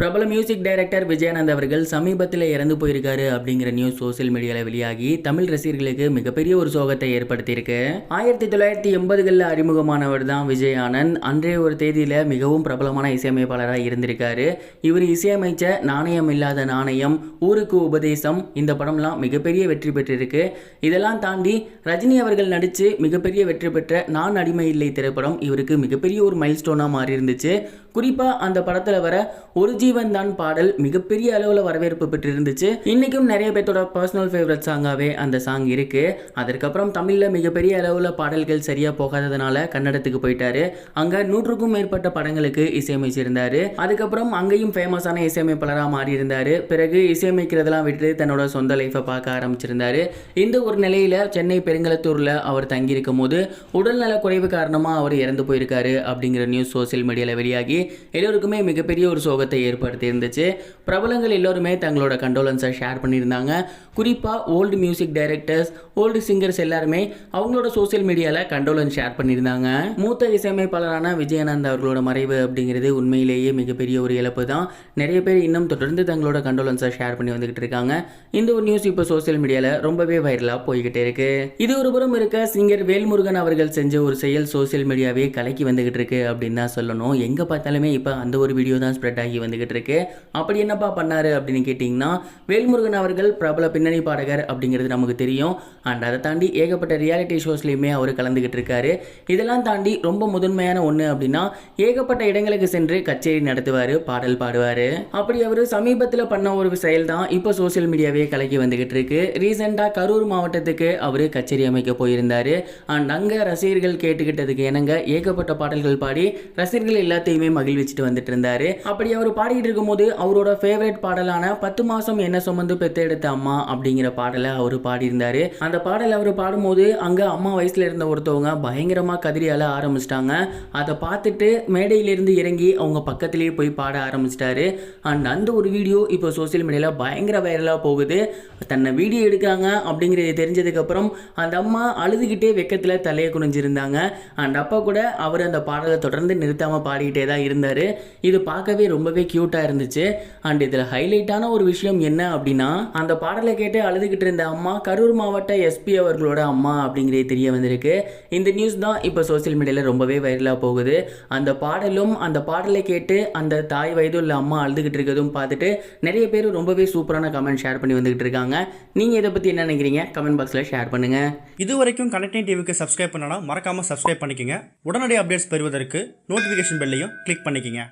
பிரபல music director Vijayanand அவர்கள் சமீபத்தில் இறந்து போயிருக்காரு அப்படிங்கிற நியூஸ் சோசியல் மீடியாவில் வெளியாகி தமிழ் ரசிகர்களுக்கு மிகப்பெரிய ஒரு சோகத்தை ஏற்படுத்தியிருக்கு. ஆயிரத்தி தொள்ளாயிரத்தி எண்பதுகளில் அறிமுகமானவர் தான் விஜய் ஆனந்த் அன்றைய ஒரு தேதியில் மிகவும் பிரபலமான இசையமைப்பாளராக இருந்திருக்காரு. இவர் இசையமைச்ச நாணயம் இல்லாத நாணயம் ஊருக்கு உபதேசம் இந்த படம்லாம் மிகப்பெரிய வெற்றி பெற்றிருக்கு. இதெல்லாம் தாண்டி ரஜினி அவர்கள் நடித்து மிகப்பெரிய வெற்றி பெற்ற நான் அடிமை இல்லை திரைப்படம் இவருக்கு மிகப்பெரிய ஒரு மைல்ஸ்டோனாக மாறி இருந்துச்சு குறிப்பாக அந்த படத்தில் வர ஒரு ஜீவன் தான் பாடல். மிகப்பெரிய அளவில் வரவேற்பு பெற்றிருந்துச்சு. இன்றைக்கும் நிறைய பேர்த்தோட பர்சனல் ஃபேவரட் சாங்காகவே அந்த சாங் இருக்குது அதற்கப்புறம் தமிழில் மிகப்பெரிய அளவில் பாடல்கள் சரியாக போகாததுனால கன்னடத்துக்கு போயிட்டாரு. அங்கே நூற்றுக்கும் மேற்பட்ட படங்களுக்கு இசையமைச்சிருந்தார். அதுக்கப்புறம் அங்கேயும் ஃபேமஸான இசையமைப்பாளராக மாறி இருந்தார் பிறகு இசையமைக்கிறதெல்லாம் விட்டு தன்னோட சொந்த லைஃப்பை பார்க்க ஆரம்பிச்சிருந்தார். இந்த ஒரு நிலையில் சென்னை பெருங்கலத்தூரில் அவர் தங்கியிருக்கும் போது உடல்நல குறைவு காரணமாக அவர் இறந்து போயிருக்காரு அப்படிங்கிற நியூஸ் சோசியல் மீடியாவில் வெளியாகி எல்லோருக்குமே மிகப்பெரிய ஒரு சோகத்தை ஏற்படுத்தி இருந்துச்சு. பிரபலங்கள் எல்லோருமே தங்களோட கண்டோலன்ஸை ஷேர் பண்ணியிருந்தாங்க. குறிப்பாக old music directors old singers எல்லாருமே அவங்களோட சோசியல் மீடியாவில் கண்டோலன்ஸ் ஷேர் பண்ணியிருந்தாங்க. மூத்த இசையமைப்பாளரான விஜயானந்த் அவர்களோட மறைவு அப்படிங்கிறது உண்மையிலேயே மிகப்பெரிய ஒரு இழப்பு தான். நிறைய பேர் இன்னும் தொடர்ந்து தங்களோட கண்டோலன்ஸை ஷேர் பண்ணி வந்துகிட்டு இருக்காங்க. இந்த ஒரு நியூஸ் இப்போ சோசியல் மீடியாவில் ரொம்பவே வைரலாக போய்கிட்டே இருக்கு. இது ஒரு புறம் இருக்க சிங்கர் வேல்முருகன் அவர்கள் செஞ்ச ஒரு செயல் சோசியல் மீடியாவே கலக்கி வந்துகிட்டு இருக்கு அப்படின்னு தான் சொல்லணும். எங்கே பார்த்தாலுமே இப்போ அந்த ஒரு வீடியோ தான் ஸ்ப்ரெட் ஆகி வந்துகிட்டு இருக்கு அப்படி என்னப்பா பண்ணாரு அப்படின்னு கேட்டிங்கன்னா வேல்முருகன் அவர்கள் பிரபல பின்னணி பாடகர் அப்படிங்கிறது நமக்கு தெரியும். அண்ட் அதை தாண்டி ஏகப்பட்ட ரியாலிட்டி ஷோஸ்லையுமே அவர் கலந்துக்கிட்டு இருக்காரு. இதெல்லாம் தாண்டி ரொம்ப முதன்மையான ஒன்று அப்படின்னா ஏகப்பட்ட இடங்களுக்கு சென்று கச்சேரி நடத்துவார் பாடல் பாடுவார். அப்படி அவர் சமீபத்தில் பண்ண ஒரு செயல் தான் இப்போ சோஷியல் மீடியாவே கலக்கி வந்துகிட்டு இருக்கு. ரீசெண்டாக கரூர் மாவட்டத்துக்கு அவர் கச்சேரி அமைக்க போயிருந்தார். அண்ட் அங்கே ரசிகர்கள் கேட்டுக்கிட்டதுக்கு இணங்க ஏகப்பட்ட பாடல்கள் பாடி ரசிகர்கள் எல்லாத்தையுமே மகிழ்விச்சுட்டு வந்துட்டு இருந்தாரு. அப்படி அவர் பாடிட்டு இருக்கும்போது அவரோட ஃபேவரட் பாடலான பத்து மாசம் என்ன சுமந்து பெத்தெடுத்த அம்மா அப்படிங்கிற பாடலை அவர் பாடியிருந்தாரு. அந்த பாடல் அவர் பாடும்போது அங்கே அம்மா வயசுல இருந்த ஒருத்தவங்க பயங்கரமாக கதிரியால ஆரம்பிச்சிட்டாங்க. அதை பார்த்துட்டு மேடையிலிருந்து இறங்கி அவங்க பக்கத்திலேயே போய் பாட ஆரம்பிச்சிட்டாரு. அண்ட் அந்த ஒரு வீடியோ இப்போ சோஷியல் மீடியாவில் பயங்கர வைரலாக போகுது. தன்னை வீடியோ எடுக்கிறாங்க அப்படிங்கிறது தெரிஞ்சதுக்கப்புறம் அந்த அம்மா அழுதுகிட்டே வெக்கத்தில் தலையை குனிஞ்சிருந்தாங்க. அண்ட் அப்பா கூட அவர் அந்த பாடலை தொடர்ந்து நிறுத்தாமல் பாடிக்கிட்டே தான் இருந்தார். இது பார்க்கவே ரொம்பவே க்யூட்டாக இருந்துச்சு. அண்ட் இதில் ஹைலைட்டான ஒரு விஷயம் என்ன அப்படின்னா அந்த பாடலை கேட்டு அழுதுகிட்டு இருந்த அம்மா கரூர் மாவட்ட எஸ்பி அவர்களோட அம்மா அப்படிங்கிறது தெரிய வந்திருக்கு. இந்த நியூஸ் தான் இப்போ சோஷியல் மீடியாவில் ரொம்பவே வைரலாக போகுது. அந்த பாடலும் அந்த பாடலை கேட்டு அந்த தாய் வயது உள்ள அம்மா அழுதுகிட்டு இருக்கிறதும் பார்த்துட்டு நிறைய பேர் ரொம்பவே சூப்பரான கமெண்ட் ஷேர் பண்ணி வந்துகிட்டு இருக்காங்க. நீங்கள் இதை பற்றி என்ன நினைக்கிறீங்க? கமெண்ட் பாக்ஸில் ஷேர் பண்ணுங்கள் இது வரைக்கும் கனெக்டிங் டிவிக்கு சப்ஸ்கிரைப் பண்ணனா மறக்காம சப்ஸ்கிரைப் பண்ணிக்கங்க. உடனடி அப்டேட்ஸ் பெறுவதற்கு நோட்டிஃபிகேஷன் பெல்லையும் கிளிக் பண்ணிக்கங்க.